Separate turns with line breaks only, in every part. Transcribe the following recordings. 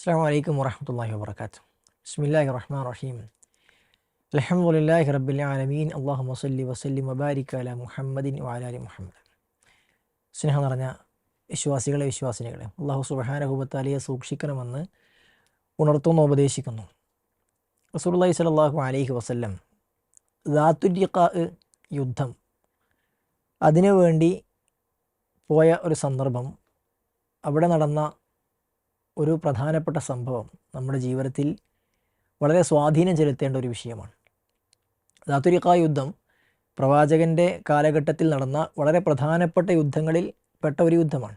അസ്സാം വലൈക്കും വറഹമത്തല്ലാഹി വാബർക്കാത്തു ബിസ്മില്ലാഹി റഹ്മാൻ റഹീം അലഹമുല്ലാഹി റബ്ബിൽ ആലമീൻ. അള്ളാഹു വസല്ലി വസല്ലി വബാരിക് അല മുഹമ്മദിൻ വാലാലി മുഹമ്മദ്. സ്നേഹം നിറഞ്ഞ വിശ്വാസികളെ വിശ്വാസിനികളെ അള്ളാഹു സുബഹാനഹുബത്താലിയെ സൂക്ഷിക്കണമെന്ന് ഉണർത്തുന്നു ഉപദേശിക്കുന്നു. റസൂലുള്ളാഹി സ്വല്ലല്ലാഹു അലൈഹി വസല്ലം ദാത്തുല്യക്കാ യുദ്ധം അതിനു വേണ്ടി പോയ ഒരു സന്ദർഭം അവിടെ നടന്ന ഒരു പ്രധാനപ്പെട്ട സംഭവം നമ്മുടെ ജീവിതത്തിൽ വളരെ സ്വാധീനം ചെലുത്തേണ്ട ഒരു വിഷയമാണ്. ദാത്തുരിഖ യുദ്ധം പ്രവാചകന്റെ കാലഘട്ടത്തിൽ നടന്ന വളരെ പ്രധാനപ്പെട്ട യുദ്ധങ്ങളിൽ പെട്ട ഒരു യുദ്ധമാണ്.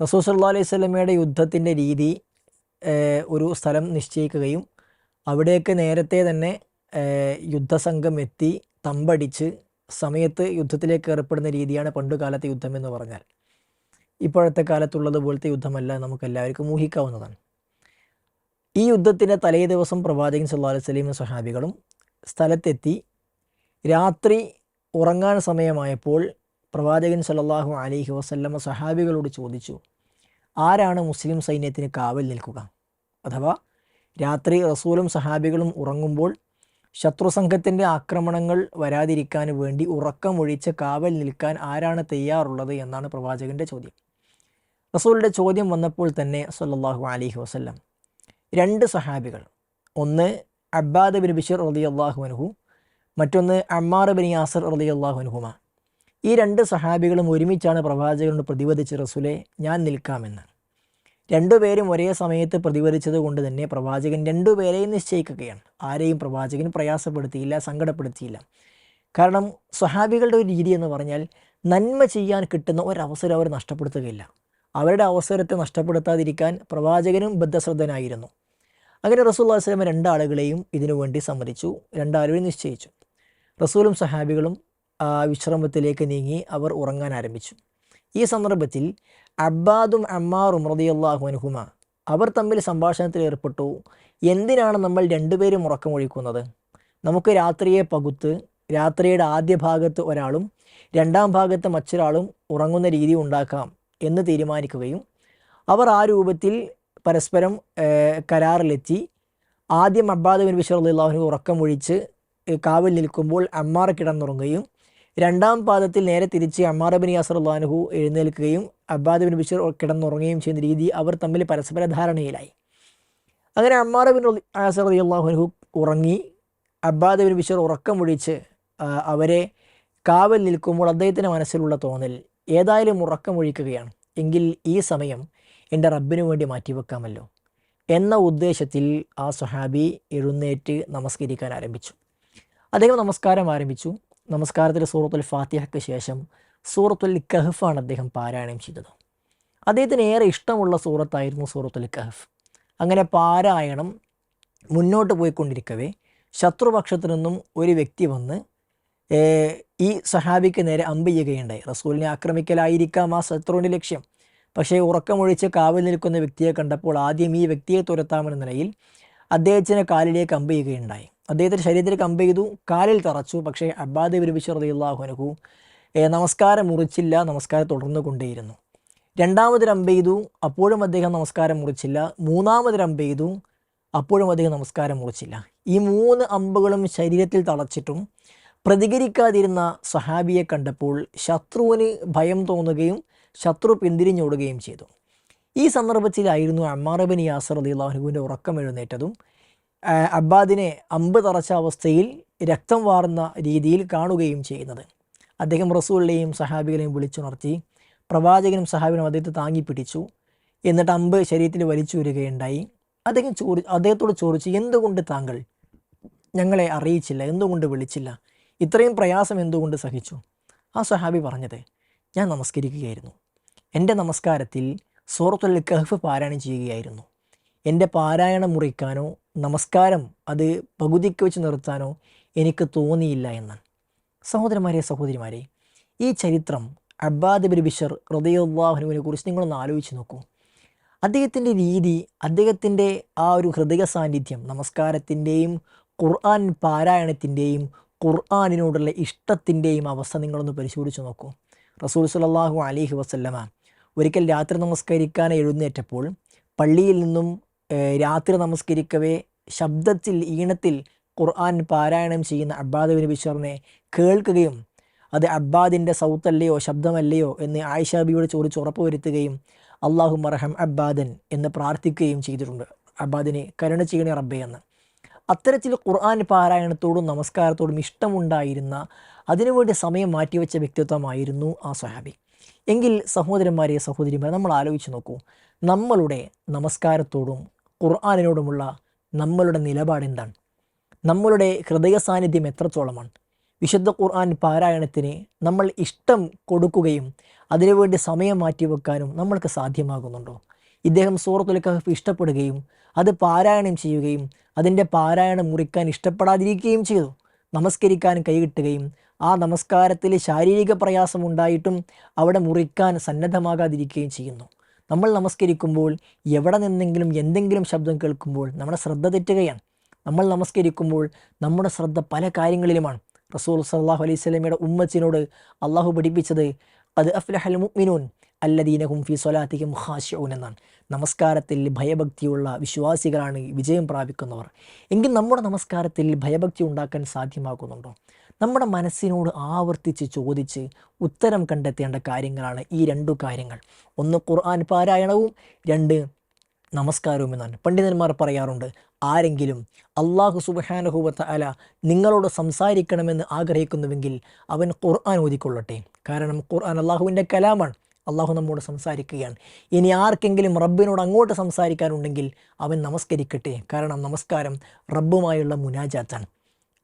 റസൂൽ സല്ലാ അലൈഹി സ്വലമയുടെ യുദ്ധത്തിന്റെ രീതി ഒരു സ്ഥലം നിശ്ചയിക്കുകയും അവിടേക്ക് നേരത്തെ തന്നെ യുദ്ധസംഘം എത്തി തമ്പടിച്ച് സമയത്ത് യുദ്ധത്തിലേക്ക് ഏർപ്പെടുന്ന രീതിയാണ് പണ്ടുകാലത്തെ യുദ്ധം എന്ന് പറഞ്ഞാൽ. ഇപ്പോഴത്തെ കാലത്തുള്ളത് പോലത്തെ യുദ്ധമല്ല നമുക്ക് എല്ലാവർക്കും ഊഹിക്കാവുന്നതാണ്. ഈ യുദ്ധത്തിന്റെ തലേ ദിവസം പ്രവാചകൻ സല്ലാ അലൈഹി സഹാബികളും സ്ഥലത്തെത്തി. രാത്രി ഉറങ്ങാൻ സമയമായപ്പോൾ പ്രവാചകൻ സല്ലാഹു അലൈഹി വസല്ലമ സഹാബികളോട് ചോദിച്ചു ആരാണ് മുസ്ലിം സൈന്യത്തിന് കാവൽ നിൽക്കുക? അഥവാ രാത്രി റസൂലും സഹാബികളും ഉറങ്ങുമ്പോൾ ശത്രുസംഘത്തിന്റെ ആക്രമണങ്ങൾ വരാതിരിക്കാൻ വേണ്ടി ഉറക്കമൊഴിച്ച് കാവൽ നിൽക്കാൻ ആരാണ് തയ്യാറുള്ളത്? എന്നാണ് പ്രവാചകന്റെ ചോദ്യം. റസൂലിന്റെ ചോദ്യം വന്നപ്പോൾ തന്നെ സല്ലാഹു അലൈഹി വസല്ലം രണ്ട് സഹാബികൾ ഒന്ന് അബ്ബാദ് ബിൻ ബിഷർ അള്ളാഹു അൻഹു മറ്റൊന്ന് അമ്മാർ ബിൻ യാസർ റലി അള്ളാഹു അനുഹുമ ഈ രണ്ട് സഹാബികളും ഒരുമിച്ചാണ് പ്രവാചകനോട് പ്രതിവദിച്ച് റസൂലെ ഞാൻ നിൽക്കാമെന്ന്. രണ്ടുപേരും ഒരേ സമയത്ത് പ്രതിവദിച്ചത് കൊണ്ട് തന്നെ പ്രവാചകൻ രണ്ടുപേരെയും നിശ്ചയിക്കുകയാണ്. ആരെയും പ്രവാചകൻ പ്രയാസപ്പെടുത്തിയില്ല സങ്കടപ്പെടുത്തിയില്ല. കാരണം സഹാബികളുടെ ഒരു രീതി എന്ന് പറഞ്ഞാൽ നന്മ ചെയ്യാൻ കിട്ടുന്ന ഒരവസരം അവർ നഷ്ടപ്പെടുത്തുകയില്ല. അവരുടെ അവസരത്തെ നഷ്ടപ്പെടുത്താതിരിക്കാൻ പ്രവാചകനും ബദ്ധശ്രദ്ധനായിരുന്നു. അങ്ങനെ റസൂൽ വസ്ലമ രണ്ടാളുകളെയും ഇതിനുവേണ്ടി സമ്മതിച്ചു. രണ്ടാളുകളെയും നിശ്ചയിച്ചു. റസൂലും സഹാബികളും വിശ്രമത്തിലേക്ക് നീങ്ങി അവർ ഉറങ്ങാൻ ആരംഭിച്ചു. ഈ സന്ദർഭത്തിൽ അബ്ബാദും അമ്മാറും റളിയല്ലാഹു അനുഹുമ അവർ തമ്മിൽ സംഭാഷണത്തിൽ ഏർപ്പെട്ടു. എന്തിനാണ് നമ്മൾ രണ്ടുപേരും ഉറക്കമൊഴിക്കുന്നത് നമുക്ക് രാത്രിയെ പകുത്ത് രാത്രിയുടെ ആദ്യ ഭാഗത്ത് ഒരാളും രണ്ടാം ഭാഗത്ത് മറ്റൊരാളും ഉറങ്ങുന്ന രീതി ഉണ്ടാക്കാം. എന്ന് തീരുമാനിക്കുകയും അവർ ആ രൂപത്തിൽ പരസ്പരം കരാറിലെത്തി. ആദ്യം അബ്ബാദ് ബിൻ ബിഷർ അള്ളാഹുവിന് ഉറക്കമൊഴിച്ച് കാവിൽ നിൽക്കുമ്പോൾ അമ്മാർ കിടന്നുറങ്ങുകയും രണ്ടാം പാദത്തിൽ നേരെ തിരിച്ച് അമ്മാർ ബിൻ യാസർ അള്ളാഹു എഴുന്നേൽക്കുകയും അബ്ബാദ് ബിൻ ബിഷർ കിടന്നുറങ്ങുകയും ചെയ്യുന്ന രീതി അവർ തമ്മിൽ പരസ്പര ധാരണയിലായി. അങ്ങനെ അമ്മാർ ബിൻ യാസർ അലി അള്ളാഹുനഹു ഉറങ്ങി. അബ്ബാദ് ബിൻ ബിഷർ ഉറക്കമൊഴിച്ച് അവരെ കാവൽ നിൽക്കുമ്പോൾ അദ്ദേഹത്തിന്റെ മനസ്സിലുള്ള തോന്നൽ ഏതായാലും ഉറക്കമൊഴിക്കുകയാണ്. എങ്കിൽ ഈ സമയം എന്റെ റബ്ബിനു വേണ്ടി മാറ്റിവെക്കാമല്ലോ. എന്ന ഉദ്ദേശത്തിൽ ആ സുഹാബി എഴുന്നേറ്റ് നമസ്കരിക്കാൻ ആരംഭിച്ചു. അദ്ദേഹം നമസ്കാരം ആരംഭിച്ചു. നമസ്കാരത്തിൽ സൂറത്തുൽ ഫാത്തിഹയ്ക്ക് ശേഷം സൂറത്തുൽ കഹഫാണ് അദ്ദേഹം പാരായണം ചെയ്തത്. അദ്ദേഹത്തിന് ഏറെ ഇഷ്ടമുള്ള സൂറത്തായിരുന്നു സൂറത്തുൽ കഹഫ്. അങ്ങനെ പാരായണം മുന്നോട്ട് പോയിക്കൊണ്ടിരിക്കവേ ശത്രുപക്ഷത്തു നിന്നും ഒരു വ്യക്തി വന്ന് ഈ സഹാബിക്ക് നേരെ അമ്പ് ചെയ്യുകയുണ്ടായി. റസൂലിനെ ആക്രമിക്കലായിരിക്കാം ആ ശത്രുവിന്റെ ലക്ഷ്യം. പക്ഷേ ഉറക്കമൊഴിച്ച് കാവൽ നിൽക്കുന്ന വ്യക്തിയെ കണ്ടപ്പോൾ ആദ്യം ഈ വ്യക്തിയെ തുരത്താമെന്ന നിലയിൽ അദ്ദേഹത്തിന്റെ കാലിലേക്ക് അമ്പ് ചെയ്യുകയുണ്ടായി. അദ്ദേഹത്തിന്റെ ശരീരത്തിൽ കമ്പ് ചെയ്തു കാലിൽ തറച്ചു. പക്ഷേ അബ്ബാദ് ബിർബിഷർ റതിയുള്ളാഹുനഹു നമസ്കാരം മുറിച്ചില്ല നമസ്കാരം തുടർന്നു കൊണ്ടേയിരുന്നു. രണ്ടാമത് അമ്പ് ചെയ്തു അപ്പോഴും അദ്ദേഹം നമസ്കാരം മുറിച്ചില്ല. മൂന്നാമത് അമ്പ് ചെയ്തു അപ്പോഴും അദ്ദേഹം നമസ്കാരം മുറിച്ചില്ല. ഈ മൂന്ന് അമ്പുകളും ശരീരത്തിൽ തളച്ചിട്ടും പ്രതികരിക്കാതിരുന്ന സഹാബിയെ കണ്ടപ്പോൾ ശത്രുവിന് ഭയം തോന്നുകയും ശത്രു പിന്തിരിഞ്ഞോടുകയും ചെയ്തു. ഈ സന്ദർഭത്തിലായിരുന്നു അമ്മാറബിൻ യാസർ അലി അള്ളാഹുവിന്റെ ഉറക്കം എഴുന്നേറ്റതും അബ്ബാദിനെ അമ്പ് തറച്ച അവസ്ഥയിൽ രക്തം വാർന്ന രീതിയിൽ കാണുകയും ചെയ്യുന്നത്. അദ്ദേഹം റസൂലിനെയും സഹാബികളെയും വിളിച്ചുണർത്തി പ്രവാചകനും സഹാബിനും അദ്ദേഹത്തെ താങ്ങി പിടിച്ചു എന്നിട്ട് അമ്പ് ശരീരത്തിൽ വലിച്ചു വരികയുണ്ടായി. അദ്ദേഹം ചോദി അദ്ദേഹത്തോട് ചോദിച്ചു എന്തുകൊണ്ട് താങ്കൾ ഞങ്ങളെ അറിയിച്ചില്ല? എന്തുകൊണ്ട് വിളിച്ചില്ല? ഇത്രയും പ്രയാസം എന്തുകൊണ്ട് സഹിച്ചു? ആ സഹാബി പറഞ്ഞത് ഞാൻ നമസ്കരിക്കുകയായിരുന്നു. എന്റെ നമസ്കാരത്തിൽ സൂറത്തുൽ കഹഫ് പാരായണം ചെയ്യുകയായിരുന്നു. എന്റെ പാരായണം മുറിക്കാനോ നമസ്കാരം അത് പകുതിക്ക് വെച്ച് നിർത്താനോ എനിക്ക് തോന്നിയില്ല എന്നാണ് സഹോദരന്മാരെ സഹോദരിമാരെ ഈ ചരിത്രം അബ്ബാദ് ബിൻ ബിഷർ ഹൃദയോദ്വാഹനുവിനെ കുറിച്ച് നിങ്ങളൊന്ന് ആലോചിച്ച് നോക്കൂ. അദ്ദേഹത്തിന്റെ രീതി അദ്ദേഹത്തിന്റെ ആ ഒരു ഹൃദയ സാന്നിധ്യം നമസ്കാരത്തിന്റെയും ഖുർആൻ പാരായണത്തിന്റെയും ഖുർആാനിനോടുള്ള ഇഷ്ടത്തിന്റെയും അവസ്ഥ നിങ്ങളൊന്ന് പരിശോധിച്ച് നോക്കൂ. റസൂൽ സല്ലല്ലാഹു അലൈഹി വസല്ലമ ഒരിക്കൽ രാത്രി നമസ്കരിക്കാൻ എഴുന്നേറ്റപ്പോൾ പള്ളിയിൽ നിന്നും രാത്രി നമസ്കരിക്കവേ ശബ്ദത്തിൽ ഈണത്തിൽ ഖുർആൻ പാരായണം ചെയ്യുന്ന അബ്ബാദ് ബിൻ ബിഷറിനെ കേൾക്കുകയും അത് അബ്ബാദിന്റെ സൗത്തല്ലയോ ശബ്ദമല്ലയോ എന്ന് ആയിഷാബിയോട് ചോദിച്ച് ഉറപ്പുവരുത്തുകയും അള്ളാഹു മറഹം അബ്ബാദൻ എന്ന് പ്രാർത്ഥിക്കുകയും ചെയ്തിട്ടുണ്ട്. അബ്ബാദിനെ കരുണ ചെയ്യണേ റബ്ബേ എന്ന്. അത്തരത്തിൽ ഖുർആൻ പാരായണത്തോടും നമസ്കാരത്തോടും ഇഷ്ടമുണ്ടായിരുന്ന അതിനുവേണ്ടി സമയം മാറ്റിവെച്ച വ്യക്തിത്വമായിരുന്നു ആ സ്വഹാബി. എങ്കിൽ സഹോദരന്മാരെ സഹോദരിമാരെ നമ്മൾ ആലോചിച്ച് നോക്കൂ. നമ്മളുടെ നമസ്കാരത്തോടും ഖുർആാനിനോടുമുള്ള നമ്മളുടെ നിലപാട് എന്താണ്? നമ്മളുടെ ഹൃദയ സാന്നിധ്യം എത്രത്തോളമാണ്? വിശുദ്ധ ഖുർആൻ പാരായണത്തിന് നമ്മൾ ഇഷ്ടം കൊടുക്കുകയും അതിനുവേണ്ടി സമയം മാറ്റിവെക്കാനും നമ്മൾക്ക് സാധ്യമാകുന്നുണ്ടോ? ഇദ്ദേഹം സൂറത്തുൽ കഹഫ് ഇഷ്ടപ്പെടുകയും അത് പാരായണം ചെയ്യുകയും അതിന്റെ പാരായണം മുറിക്കാൻ ഇഷ്ടപ്പെടാതിരിക്കുകയും ചെയ്തു. നമസ്കരിക്കാൻ കൈകിട്ടുകയും ആ നമസ്കാരത്തിൽ ശാരീരിക പ്രയാസം ഉണ്ടായിട്ടും അവിടെ മുറിക്കാൻ സന്നദ്ധമാകാതിരിക്കുകയും ചെയ്യുന്നു. നമ്മൾ നമസ്കരിക്കുമ്പോൾ എവിടെ നിന്നെങ്കിലും എന്തെങ്കിലും ശബ്ദം കേൾക്കുമ്പോൾ നമ്മുടെ ശ്രദ്ധ തെറ്റുകയാണ്. നമ്മൾ നമസ്കരിക്കുമ്പോൾ നമ്മുടെ ശ്രദ്ധ പല കാര്യങ്ങളിലുമാണ്. റസൂൽ സല്ലാഹു അലൈഹി സ്വലമിയുടെ ഉമ്മച്ചിനോട് അള്ളാഹു പഠിപ്പിച്ചത് അത് അഫ്ലഹൽ മുഅ്മിനൂൻ അല്ലദീനഹും ഫി സ്വലാത്തിക്കും ഖാശിഊൻ എന്നാണ്. നമസ്കാരത്തിൽ ഭയഭക്തിയുള്ള വിശ്വാസികളാണ് വിജയം പ്രാപിക്കുന്നവർ. എങ്കിൽ നമ്മുടെ നമസ്കാരത്തിൽ ഭയഭക്തി ഉണ്ടാക്കാൻ സാധ്യമാകുന്നുണ്ടോ? നമ്മുടെ മനസ്സിനോട് ആവർത്തിച്ച് ചോദിച്ച് ഉത്തരം കണ്ടെത്തേണ്ട കാര്യങ്ങളാണ് ഈ രണ്ടു കാര്യങ്ങൾ. ഒന്ന് ഖുർആൻ പാരായണവും രണ്ട് നമസ്കാരവും എന്നാണ്. പണ്ഡിതന്മാർ പറയാറുണ്ട് ആരെങ്കിലും അള്ളാഹു വ അല നിങ്ങളോട് സംസാരിക്കണമെന്ന് ആഗ്രഹിക്കുന്നുവെങ്കിൽ അവൻ ഖുർആൻ ഓതിക്കൊള്ളട്ടെ. കാരണം ഖുർആൻ അള്ളാഹുവിന്റെ കലാമാണ്. അള്ളാഹു നമ്മോട് സംസാരിക്കുകയാണ്. ഇനി ആർക്കെങ്കിലും റബ്ബിനോട് അങ്ങോട്ട് സംസാരിക്കാനുണ്ടെങ്കിൽ അവൻ നമസ്കരിക്കട്ടെ. കാരണം നമസ്കാരം റബ്ബുമായുള്ള മുനാജാത്താണ്.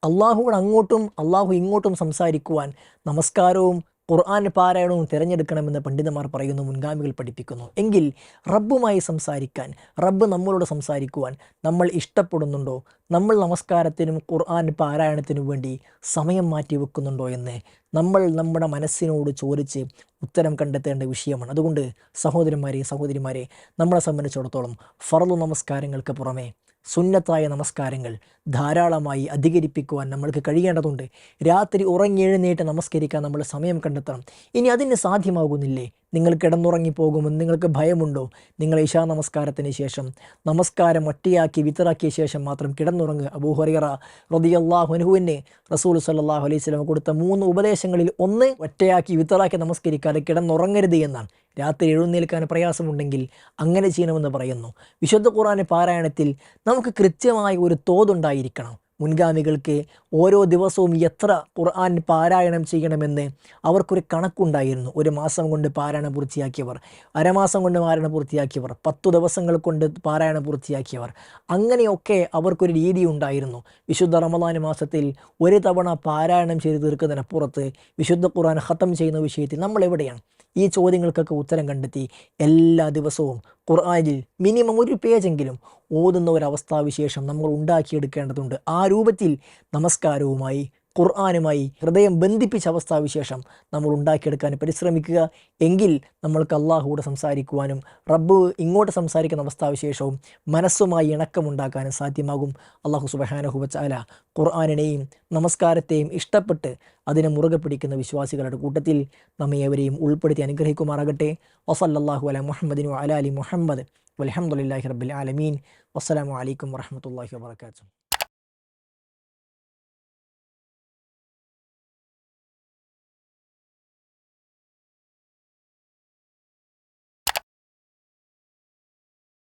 അള്ളാഹുവോട് അങ്ങോട്ടും അള്ളാഹു ഇങ്ങോട്ടും സംസാരിക്കുവാൻ നമസ്കാരവും ഖുർആൻ പാരായണവും തിരഞ്ഞെടുക്കണമെന്ന് പണ്ഡിതന്മാർ പറയുന്നു മുൻഗാമികൾ പഠിപ്പിക്കുന്നു. എങ്കിൽ റബ്ബുമായി സംസാരിക്കാൻ റബ്ബ് നമ്മളോട് സംസാരിക്കുവാൻ നമ്മൾ ഇഷ്ടപ്പെടുന്നുണ്ടോ? നമ്മൾ നമസ്കാരത്തിനും ഖുർആൻ പാരായണത്തിനും വേണ്ടി സമയം മാറ്റി വെക്കുന്നുണ്ടോ എന്ന് നമ്മൾ നമ്മുടെ മനസ്സിനോട് ചോദിച്ച് ഉത്തരം കണ്ടെത്തേണ്ട വിഷയമാണ്. അതുകൊണ്ട് സഹോദരന്മാരെ സഹോദരിമാരെ നമ്മളെ സംബന്ധിച്ചിടത്തോളം ഫറലു നമസ്കാരങ്ങൾക്ക് പുറമെ സുന്നത്തായ നമസ്കാരങ്ങൾ ധാരാളമായി അധികരിപ്പിക്കുവാൻ നമ്മൾക്ക് കഴിയേണ്ടതുണ്ട്. രാത്രി ഉറങ്ങി എഴുന്നേറ്റ് നമസ്കരിക്കാൻ നമ്മൾ സമയം കണ്ടെത്തണം. ഇനി അതിന് സാധ്യമാകുന്നില്ലേ? നിങ്ങൾ കിടന്നുറങ്ങിപ്പോകുമെന്ന് നിങ്ങൾക്ക് ഭയമുണ്ടോ? നിങ്ങൾ ഇഷാ നമസ്കാരത്തിന് ശേഷം നമസ്കാരം ഒറ്റയാക്കി വിത്തറാക്കിയ ശേഷം മാത്രം കിടന്നുറങ്ങുക. അബൂഹറിയറ റതിയല്ലാഹു അനുഹുവിന് റസൂൽ സല്ലാഹു അലൈഹി സ്വലം കൊടുത്ത മൂന്ന് ഉപദേശങ്ങളിൽ ഒന്ന് ഒറ്റയാക്കി വിത്തറാക്കി നമസ്കരിക്കാതെ കിടന്നുറങ്ങരുത് എന്നാണ്. രാത്രി എഴുന്നേൽക്കാൻ പ്രയാസമുണ്ടെങ്കിൽ അങ്ങനെ ചെയ്യണമെന്ന് പറയുന്നു. വിശുദ്ധ ഖുറാൻ പാരായണത്തിൽ നമുക്ക് കൃത്യമായ ഒരു തോതുണ്ടായിരിക്കണം. മുൻഗാമികൾക്ക് ഓരോ ദിവസവും എത്ര ഖുർആൻ പാരായണം ചെയ്യണമെന്ന് അവർക്കൊരു കണക്കുണ്ടായിരുന്നു. ഒരു മാസം കൊണ്ട് പാരായണം പൂർത്തിയാക്കിയവർ അരമാസം കൊണ്ട് പാരായണം പൂർത്തിയാക്കിയവർ പത്തു ദിവസങ്ങൾ കൊണ്ട് പാരായണം പൂർത്തിയാക്കിയവർ അങ്ങനെയൊക്കെ അവർക്കൊരു രീതി ഉണ്ടായിരുന്നു. വിശുദ്ധ റമദാൻ മാസത്തിൽ ഒരു തവണ പാരായണം ചെയ്ത് തീർക്കുന്നതിനപ്പുറത്ത് വിശുദ്ധ ഖുർആൻ ഖത്തം ചെയ്യുന്ന വിഷയത്തിൽ നമ്മൾ എവിടെയാണ്? ഈ ചോദ്യങ്ങൾക്കൊക്കെ ഉത്തരം കണ്ടെത്തി എല്ലാ ദിവസവും ഖുർആനിൽ മിനിമം ഒരു പേജെങ്കിലും ഓതുന്ന ഒരു അവസ്ഥാവിശേഷം നമ്മൾ ഉണ്ടാക്കിയെടുക്കേണ്ടതുണ്ട്. ആ രൂപത്തിൽ നമസ്കാരവുമായി ഖുർആാനുമായി ഹൃദയം ബന്ധിപ്പിച്ച അവസ്ഥാവിശേഷം നമ്മൾ ഉണ്ടാക്കിയെടുക്കാൻ പരിശ്രമിക്കുക. എങ്കിൽ നമ്മൾക്ക് അള്ളാഹുകൂടെ സംസാരിക്കുവാനും റബ്ബ് ഇങ്ങോട്ട് സംസാരിക്കുന്ന അവസ്ഥാവിശേഷവും മനസ്സുമായി ഇണക്കമുണ്ടാക്കാനും സാധ്യമാകും. അള്ളാഹു സുബഹാനഹുബച്ചാല ഖുർആാനിനെയും നമസ്കാരത്തെയും ഇഷ്ടപ്പെട്ട് അതിനെ മുറുകെ പിടിക്കുന്ന വിശ്വാസികളുടെ കൂട്ടത്തിൽ നമ്മെ ഏവരെയും ഉൾപ്പെടുത്തി അനുഗ്രഹിക്കുമാറാകട്ടെ. വസല്ലാഹു അല മുഹമ്മദിനു അല അലി മുഹമ്മദ്. വലഹമുല്ലാഹി റബ്ബിൽ ആലമീൻ. വസ്സലാമലൈക്കും വറഹമത്തല്ലാഹി വാബർക്കാത്തു